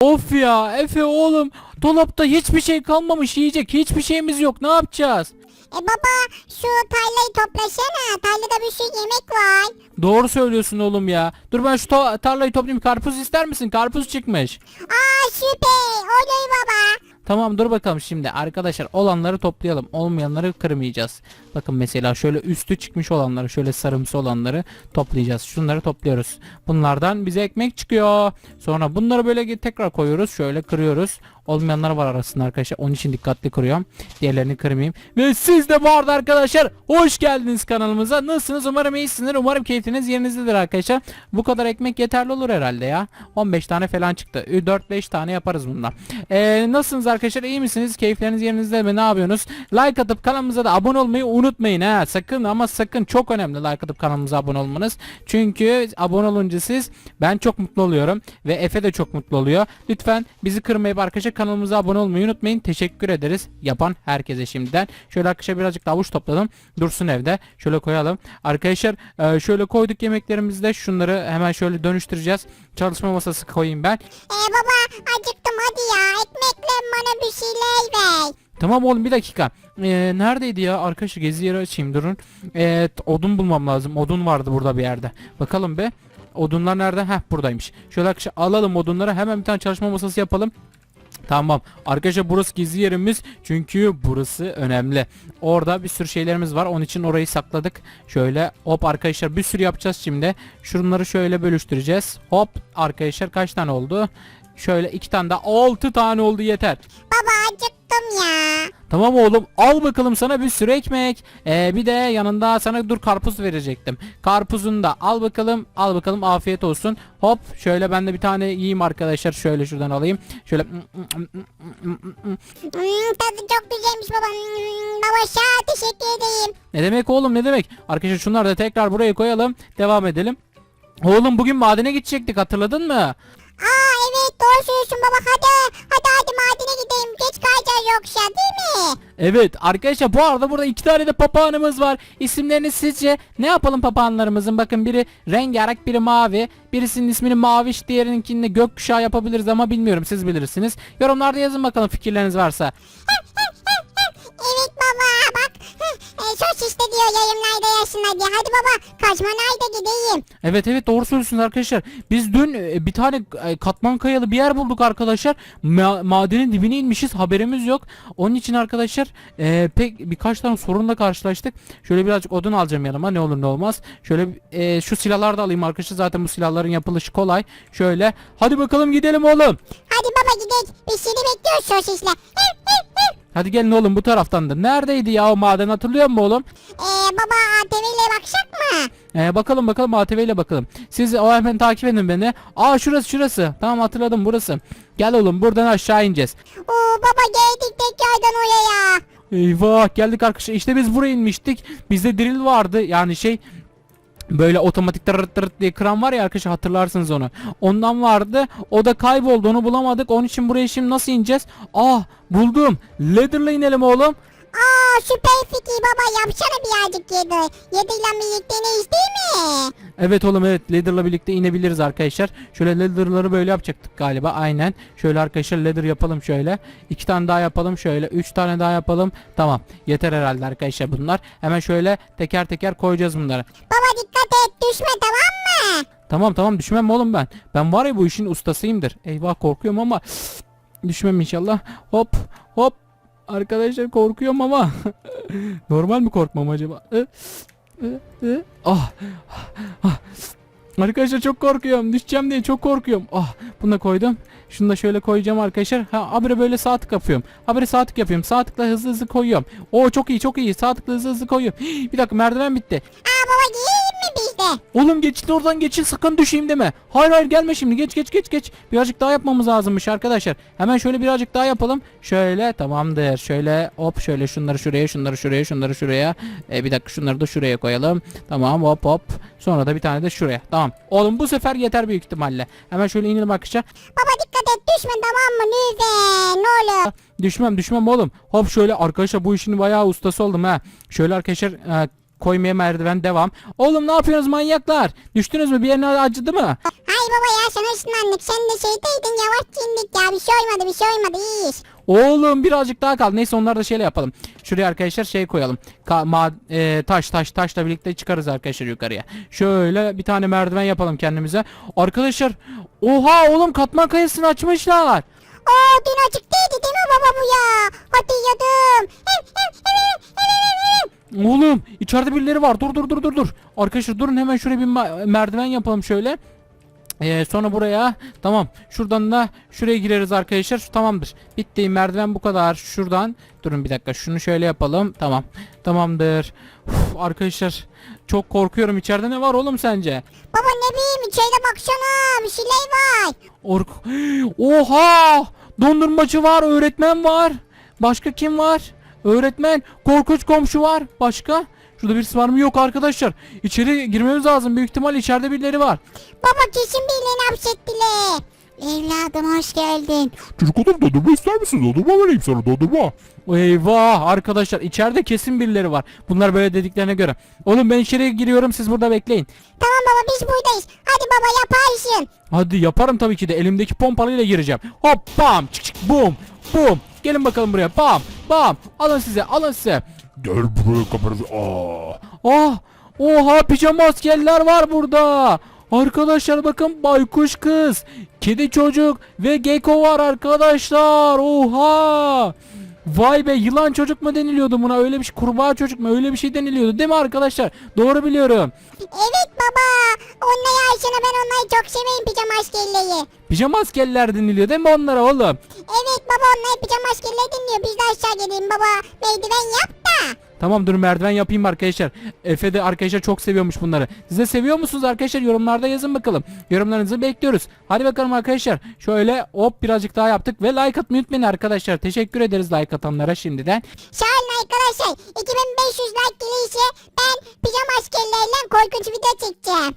Of ya Efe oğlum dolapta hiçbir şey kalmamış yiyecek hiçbir şeyimiz yok ne yapacağız? E baba şu tarlayı toplasana. Tarlada bir sürü yemek var. Doğru söylüyorsun oğlum ya. Dur ben şu tarlayı toplayayım karpuz ister misin? Karpuz çıkmış. Aa süper. Olur baba. Tamam dur bakalım şimdi arkadaşlar olanları toplayalım olmayanları kırmayacağız. Bakın mesela şöyle üstü çıkmış olanları şöyle sarımsı olanları toplayacağız. Şunları topluyoruz. Bunlardan bize ekmek çıkıyor. Sonra bunları böyle tekrar koyuyoruz şöyle kırıyoruz. Olmayanlar var arasında arkadaşlar onun için dikkatli kırıyorum. Diğerlerini kırmayayım. Ve siz de bu arada arkadaşlar hoş geldiniz kanalımıza. Nasılsınız umarım iyisinizdir. Umarım keyfiniz yerinizdedir arkadaşlar. Bu kadar ekmek yeterli olur herhalde ya. 15 tane falan çıktı. 4-5 tane yaparız bundan. Ee, nasılsınız arkadaşlar? İyi misiniz? Keyifleriniz yerinizde mi? Ne yapıyorsunuz? Like atıp kanalımıza da abone olmayı unutmayın ha. Sakın ama sakın çok önemli like atıp kanalımıza abone olmanız. Çünkü abone olunca siz ben çok mutlu oluyorum ve Efe de çok mutlu oluyor. Lütfen bizi kırmayıp arkadaşlar kanalımıza abone olmayı unutmayın. Teşekkür ederiz yapan herkese şimdiden. Şöyle arkadaşlar birazcık da avuç topladım. Dursun evde. Şöyle koyalım. Arkadaşlar e, şöyle koyduk yemeklerimizi de şunları hemen şöyle dönüştüreceğiz. Çalışma masası koyayım ben. E baba acıktım hadi ya. Ekmekle bana bir şeyler ver. Tamam oğlum bir dakika. Ee, neredeydi ya? Arkadaşlar gezi yeri açayım durun. Evet odun bulmam lazım. Odun vardı burada bir yerde. Bakalım be. Odunlar nerede? Heh buradaymış. Şöyle arkadaşlar alalım odunları. Hemen bir tane çalışma masası yapalım. Tamam. Arkadaşlar burası gizli yerimiz. Çünkü burası önemli. Orada bir sürü şeylerimiz var. Onun için orayı sakladık. Şöyle hop arkadaşlar bir sürü yapacağız şimdi. Şunları şöyle bölüştüreceğiz. Hop arkadaşlar kaç tane oldu? Şöyle iki tane daha. Altı tane oldu yeter. Baba acıktım ya. Tamam oğlum al bakalım sana bir sürü ekmek. Ee, bir de yanında sana dur karpuz verecektim. Karpuzunu da al bakalım al bakalım afiyet olsun. Hop şöyle ben de bir tane yiyeyim arkadaşlar şöyle şuradan alayım. Şöyle Hmm, tadı çok güzelmiş baba. Hmm, baba şah teşekkür edeyim. ne demek oğlum ne demek. Arkadaşlar şunları da tekrar buraya koyalım. Devam edelim. Oğlum bugün madene gidecektik hatırladın mı? Aa doğru söylüyorsun baba. Hadi hadi hadi madene gidelim. Geç kalacağız yoksa değil mi? Evet arkadaşlar bu arada burada iki tane de papağanımız var. İsimlerini sizce ne yapalım papağanlarımızın? Bakın biri rengarenk biri mavi. Birisinin ismini maviş diğerininkini de gökkuşağı yapabiliriz ama bilmiyorum siz bilirsiniz. Yorumlarda yazın bakalım fikirleriniz varsa. Evet baba diye. Hadi baba kaçma nerede gideyim. Evet evet doğru söylüyorsunuz arkadaşlar. Biz dün e, bir tane e, katman kayalı bir yer bulduk arkadaşlar. Ma- madenin dibine inmişiz haberimiz yok. Onun için arkadaşlar e, pek birkaç tane sorunla karşılaştık. Şöyle birazcık odun alacağım yanıma ne olur ne olmaz. Şöyle e, şu silahları da alayım arkadaşlar. Zaten bu silahların yapılışı kolay. Şöyle hadi bakalım gidelim oğlum. Hadi baba gidelim. Biz seni bekliyoruz sosisle. Hadi gelin oğlum bu taraftan da. Neredeydi ya o maden hatırlıyor musun oğlum? Ee, baba ATV ile bakacak mı? Ee, bakalım bakalım ATV ile bakalım. Siz o hemen takip edin beni. Aa şurası şurası. Tamam hatırladım burası. Gel oğlum buradan aşağı ineceğiz. Oo baba geldik tekrardan oraya. Eyvah geldik arkadaşlar. İşte biz buraya inmiştik. Bizde drill vardı. Yani şey böyle otomatik tırırt tırırt diye kran var ya arkadaşlar hatırlarsınız onu. Ondan vardı. O da kayboldu. Onu bulamadık. Onun için buraya şimdi nasıl ineceğiz? Ah buldum. Ladder'la inelim oğlum. Aa süper fikir baba yapsana birazcık yedi. Yediyle birlikte neyiz değil mi? Evet oğlum evet ladder'la birlikte inebiliriz arkadaşlar. Şöyle ladder'ları böyle yapacaktık galiba aynen. Şöyle arkadaşlar ladder yapalım şöyle. İki tane daha yapalım şöyle. Üç tane daha yapalım. Tamam yeter herhalde arkadaşlar bunlar. Hemen şöyle teker teker koyacağız bunları. Baba dikkat et düşme tamam mı? Tamam tamam düşmem mi oğlum ben. Ben var ya bu işin ustasıyımdır. Eyvah korkuyorum ama düşmem inşallah. Hop hop. Arkadaşlar korkuyorum ama. Normal mi korkmam acaba? Hı? Ah. Ah. Arkadaşlar çok korkuyorum. Düşeceğim diye çok korkuyorum. Ah bunu da koydum. Şunu da şöyle koyacağım arkadaşlar. Ha habire böyle sağ tık yapıyorum. Habire sağ tık yapıyorum. Sağ tıkla hızlı hızlı koyuyorum. Oo çok iyi çok iyi. Sağ tıkla hızlı hızlı koyuyorum. Hii, Bir dakika merdiven bitti. Aa baba giyelim mi biz de? Oğlum geçit oradan geçin sakın düşeyim deme. Hayır hayır gelme şimdi geç geç geç geç. Birazcık daha yapmamız lazımmış arkadaşlar. Hemen şöyle birazcık daha yapalım. Şöyle tamamdır. Şöyle hop şöyle şunları şuraya şunları şuraya şunları şuraya. E, bir dakika şunları da şuraya koyalım. Tamam hop hop. Sonra da bir tane de şuraya. Tamam. Oğlum bu sefer yeter büyük ihtimalle. Hemen şöyle inelim arkadaşlar. Baba dikkat et düşme tamam mı lütfen ne olur. Düşmem düşmem oğlum. Hop şöyle arkadaşlar bu işin bayağı ustası oldum ha. Şöyle arkadaşlar e, koymaya merdiven devam. Oğlum ne yapıyorsunuz manyaklar? Düştünüz mü? Bir yerine acıdı mı? Hay baba ya sana ışınlandık. Sen de şeydeydin yavaş indik ya. Bir şey olmadı bir şey olmadı iyiyiz. Oğlum birazcık daha kaldı. Neyse onları da şeyle yapalım. Şuraya arkadaşlar şey koyalım. Ka- ma- e, taş taş taşla birlikte çıkarız arkadaşlar yukarıya. Şöyle bir tane merdiven yapalım kendimize. Arkadaşlar oha oğlum katman kayasını açmışlar. Oo dün açık değildi değil mi baba bu ya? Hatırladım. Hem, hem, hem, hem, hem, hem, hem. Oğlum içeride birileri var. Dur dur dur dur dur. Arkadaşlar durun hemen şuraya bir merdiven yapalım şöyle. Ee, sonra buraya tamam. Şuradan da şuraya gireriz arkadaşlar. Tamamdır. Bitti merdiven bu kadar. Şuradan durun bir dakika. Şunu şöyle yapalım. Tamam. Tamamdır. Uf, arkadaşlar çok korkuyorum. İçeride ne var oğlum sence? Baba ne bileyim içeride baksana bir şeyler var. Ork oha! Dondurmacı var öğretmen var. Başka kim var öğretmen korkunç komşu var başka Şurada birisi var mı? Yok arkadaşlar. İçeri girmemiz lazım. Büyük ihtimal içeride birileri var. Baba kesin birilerini hapsettiler. Evladım hoş geldin. Çocuk adam dondurma ister misin? Dondurma vereyim sana dondurma. Eyvah arkadaşlar içeride kesin birileri var. Bunlar böyle dediklerine göre. Oğlum ben içeriye giriyorum siz burada bekleyin. Tamam baba biz buradayız. Hadi baba yaparsın. Hadi yaparım tabii ki de elimdeki pompalıyla gireceğim. Hop bam çık çık bum bum. Gelin bakalım buraya bam bam. Alın size alın size. Gel buraya kamerası. Aa. Ah oha pijama askerler var burada. Arkadaşlar bakın baykuş kız, kedi çocuk ve gecko var arkadaşlar. Oha! Vay be yılan çocuk mu deniliyordu buna öyle bir şey kurbağa çocuk mu öyle bir şey deniliyordu değil mi arkadaşlar? Doğru biliyorum. Evet baba. Onları Ayşe'ne ben onları çok severim pijama askerleri. Pijama askerler deniliyor değil mi onlara oğlum? Evet baba onları pijama askerleri dinliyor. Biz de aşağı gelelim baba. Merdiven yap da. Tamam dur merdiven yapayım arkadaşlar. Efe de arkadaşlar çok seviyormuş bunları. Siz de seviyor musunuz arkadaşlar? Yorumlarda yazın bakalım. Yorumlarınızı bekliyoruz. Hadi bakalım arkadaşlar. Şöyle hop birazcık daha yaptık ve like atmayı unutmayın arkadaşlar. Teşekkür ederiz like atanlara şimdiden. Sağ olun arkadaşlar. 2500 like gelirse ben pijama askerleriyle korkunç video çekeceğim.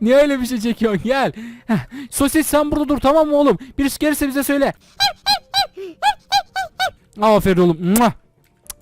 Niye öyle bir şey çekiyorsun? Gel. Heh, Sosis sen burada dur tamam mı oğlum? Birisi gelirse bize söyle. Aferin oğlum. Mua.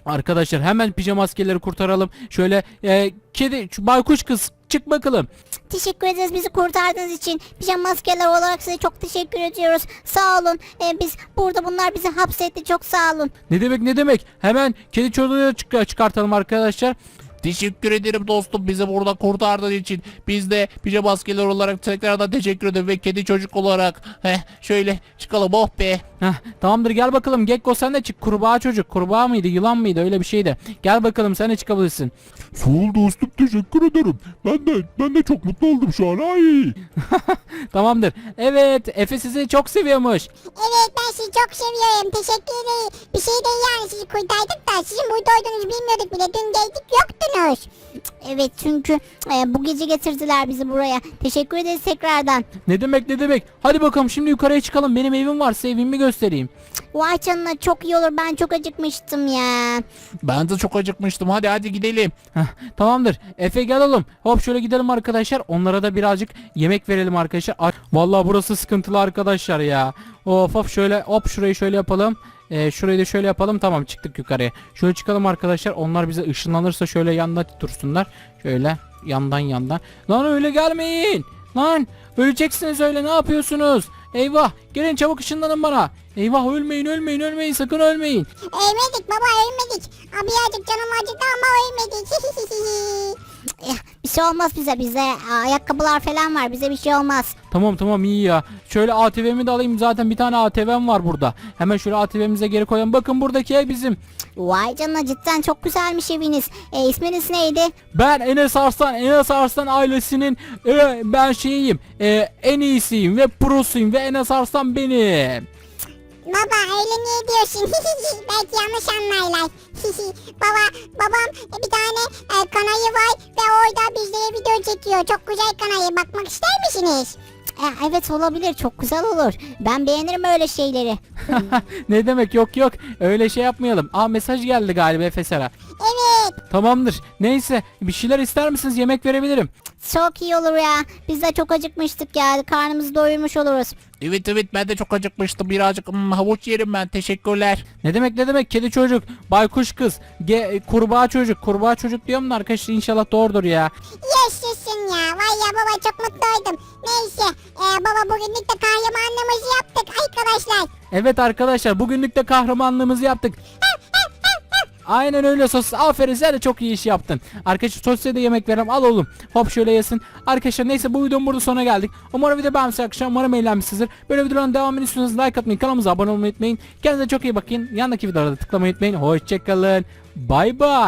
Arkadaşlar hemen pijama askerleri kurtaralım. Şöyle e, kedi şu baykuş kız çık bakalım. Teşekkür ederiz bizi kurtardığınız için. Pijama askerler olarak size çok teşekkür ediyoruz. Sağ olun. Ee, biz burada bunlar bizi hapsetti. Çok sağ olun. Ne demek ne demek? Hemen kedi çocuğu çık çıkartalım arkadaşlar. Teşekkür ederim dostum bizi burada kurtardığın için. Biz de pijama askerler olarak tekrardan teşekkür ederim ve kedi çocuk olarak. Heh, şöyle çıkalım oh be. Heh, tamamdır gel bakalım Gekko sen de çık kurbağa çocuk kurbağa mıydı yılan mıydı öyle bir şeydi gel bakalım sen de çıkabilirsin Sağ ol dostum teşekkür ederim. Ben de ben de çok mutlu oldum şu an. Ay. tamamdır evet Efe sizi çok seviyormuş Evet ben sizi çok seviyorum. Teşekkür ederim. Bir şey değil yani sizi kurtardık da sizin burada olduğunuzu bilmiyorduk bile. Dün geldik yoktunuz. Evet çünkü e, bu gece getirdiler bizi buraya. Teşekkür ederiz tekrardan. ne demek ne demek hadi bakalım şimdi yukarıya çıkalım benim evim var size evimi göstereyim Vay canına çok iyi olur. Ben çok acıkmıştım ya. Ben de çok acıkmıştım. Hadi hadi gidelim. Heh, tamamdır Efe gel oğlum hop şöyle gidelim arkadaşlar onlara da birazcık yemek verelim arkadaşlar Ar- Vallahi burası sıkıntılı arkadaşlar ya Of hop şöyle hop şurayı şöyle yapalım Ee, şurayı da şöyle yapalım. Tamam çıktık yukarıya. Şöyle çıkalım arkadaşlar. Onlar bize ışınlanırsa şöyle yanda dursunlar. Şöyle yandan yandan. Lan öyle gelmeyin. Lan öleceksiniz öyle. Ne yapıyorsunuz? Eyvah. Gelin çabuk ışınlanın bana Eyvah ölmeyin ölmeyin ölmeyin sakın ölmeyin Ölmedik baba ölmedik. Abi birazcık canım acıdı ama ölmedik. bir şey olmaz bize bize ayakkabılar falan var bize bir şey olmaz. Tamam tamam iyi ya. Şöyle ATV'mi de alayım zaten bir tane ATV'm var burada. Hemen şöyle ATV'mize geri koyalım. Bakın buradaki ev bizim. Vay canına cidden çok güzelmiş eviniz. E, isminiz neydi? Ben Enes Arslan, Enes Arslan ailesinin e, ben şeyiyim. e, en iyisiyim ve prosuyum ve Enes Arslan benim. Baba öyle niye diyorsun? Belki yanlış anlarlar. Baba babam bir tane e, kanayı var ve orada bizlere video çekiyor. Çok güzel kanayı. Bakmak ister misiniz? E, evet olabilir. Çok güzel olur. Ben beğenirim öyle şeyleri. ne demek yok yok öyle şey yapmayalım. Aa mesaj geldi galiba Efesera. Evet. Tamamdır. Neyse bir şeyler ister misiniz yemek verebilirim. Çok iyi olur ya. Biz de çok acıkmıştık ya. Karnımızı doyurmuş oluruz. Evet evet ben de çok acıkmıştım birazcık hmm, havuç yerim ben teşekkürler. Ne demek ne demek kedi çocuk, baykuş kız, ge- kurbağa çocuk, kurbağa çocuk diyorum da arkadaşlar inşallah doğrudur ya. Yaşasın ya. Vay ya baba çok mutlu oldum. Neyse e, baba bugünlük de kahramanlığımızı yaptık arkadaşlar. Evet arkadaşlar bugünlük de kahramanlığımızı yaptık. Aynen öyle sos. Aferin sen de çok iyi iş yaptın. Arkadaşlar sosyal de yemek verem al oğlum. Hop şöyle yesin. Arkadaşlar neyse bu videonun burada sonuna geldik. Umarım video beğenmişsiniz arkadaşlar. Umarım eğlenmişsinizdir. Böyle videoların devamını istiyorsanız like atmayı, kanalımıza abone olmayı unutmayın. Kendinize çok iyi bakın. Yandaki videolarda tıklamayı unutmayın. Hoşçakalın. Bay bay.